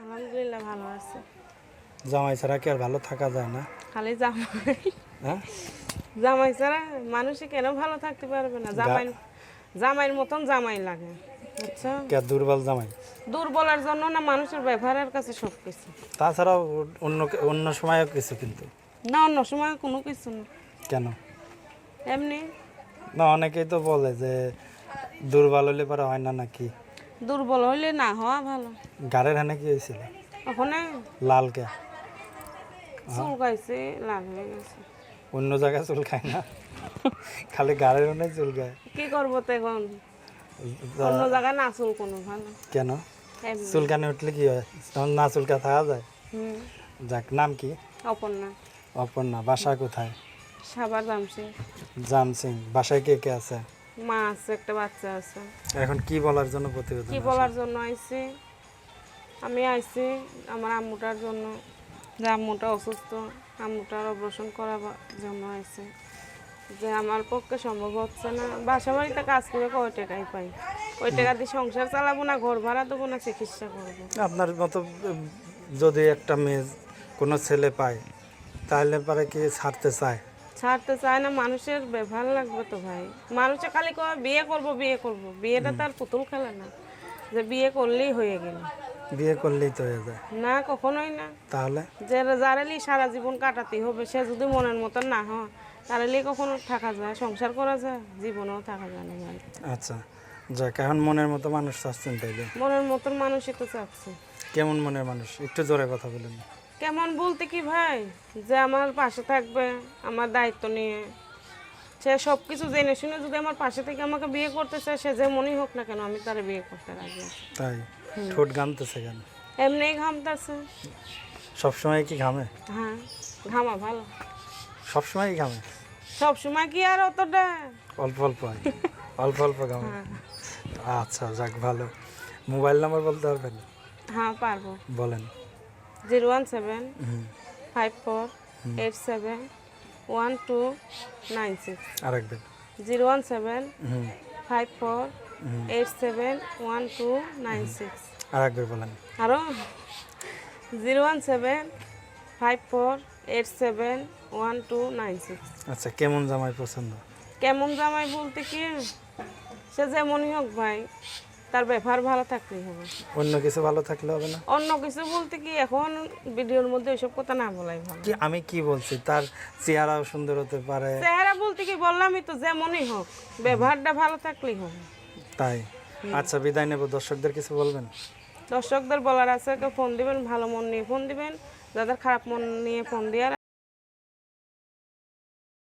আলহামদুলিল্লাহ ভালো আছে। জামাই ছাড়া কি আর ভালো থাকা যায় না? খালি জামাই। হ্যাঁ? জামাই ছাড়া মানুষে কেন ভালো থাকতে পারবে না? জামাই জামাইয়ের মতন জামাই লাগে কে দুর্বল জামাই? দুর্বলের জন্য না মানুষের ব্যবহারের কাছে সব কিছু তাছাড়াও অন্য অন্য সময়ও কিছু কিন্তু। না অন্য সময় কোনো কিছু না। কেন? এমনি। না অনেকেই তো বলে যে দুর্বল হলে পরে হয় না নাকি? দুর্বল হইলে না হওয়া ভালো। গাড়ির হানে কি হয়েছিল ওখানে লাল কে? চুল গাইছে লাল হয়ে গেছে। অন্য জায়গায় চুল খায় না? খালি গাড়ির হানে চুল খায় কি করব তো এখন? অন্য জায়গায় না চুল কোনো ভালো। কেন? চুলকানি উঠলে কি হয়? তখন না চুলকা থাকা যায়? যাক নাম কি? অপর্ণা। অপর্ণা বাসা কোথায়? সাবার দামছে জাম সিং বাসায় কে কে আছে? মা আছে একটা বাচ্চা আছে। এখন কি বলার জন্য প্রতিবেদন কি বলার জন্য আইছি? আমি আইছি আমার আম্মুটার জন্য। যে আম্মুটা অসুস্থ আম্মুটার অপারেশন করার জন্য আইছি। যে আমার পক্ষে সম্ভব হচ্ছে না। বাসা বাড়িতে কাজ করে কয় টাকাই পাই? ওই টাকা দিয়ে সংসার চালাবো না ঘর ভাড়া দেবো না চিকিৎসা করব? আপনার মতো যদি একটা মেয়ে কোনো ছেলে পায় তাহলে পরে কি ছাড়তে চায়? ছাড়তে চায় না মানুষের ব্যবহার লাগবে তো ভাই। মানুষে খালি কয় বিয়ে করব বিয়ে করব। বিয়েটা তার পুতুল খেলে না। যে বিয়ে করলেই হয়ে গেল। বিয়ে করলেই তো হয়ে যায়। না কখনোই না। তাহলে? যে যারালি সারা জীবন কাটাতে হবে সে যদি মনের মতন না হয় তাহলে কখনো থাকা যায় সংসার করা যায় জীবনেও থাকা যায় না ভাই। আচ্ছা যাক এখন মনের মতো মানুষ চাচ্ছেন তাইলে? মনের মতন মানুষই তো চাচ্ছে। কেমন মনের মানুষ? একটু জোরে কথা বলেন। কেমন বলতে কি ভাই? যে আমার পাশে থাকবে আমার দায়িত্ব নিয়ে। সে সব কিছু জেনে শুনে যদি আমার পাশে থেকে আমাকে বিয়ে করতে চায় সে যে মনেই হোক না কেন আমি তারে বিয়ে করতে রাজি তাই? ঠোঁট ঘামতেছে কেন? এমনি ঘামতেছে। সবসময় কি ঘামে? হ্যাঁ ঘামা ভালো। সব সবসময় ঘামে? সব সময় কি আর অতটা? অল্প অল্প অল্প অল্প ঘামে। আচ্ছা যাক ভালো। মোবাইল নাম্বার বলতে পারবেন? হ্যাঁ পারব। বলেন। Zero one seven five four eight seven one two nine six. আরেকবার zero one seven five four eight seven one two nine six. আরেকবার বলেন। আরও zero one seven five four eight seven one two nine six. আচ্ছা কেমন জামাই পছন্দ? কেমন জামাই বলতে কি সে যেমনই হোক ভাই। তার ব্যবহার ভালো থাকলেই হবে। অন্য কিছু ভালো থাকলে হবে না? অন্য কিছু বলতে কি এখন ভিডিওর মধ্যে ওইসব কথা না বলাই ভালো। কি আমি কি বলছি? তার চেহারাও সুন্দর হতে পারে। চেহারা বলতে কি বললামই তো যেমনই হোক ব্যবহারটা ভালো থাকলেই হবে। তাই? আচ্ছা বিদায় নেব। দর্শকদের কিছু বলবেন? দর্শকদের বলার আছে কেউ ফোন দিবেন ভালো মন নিয়ে ফোন দিবেন। যাদের খারাপ মন নিয়ে ফোন দেওয়ার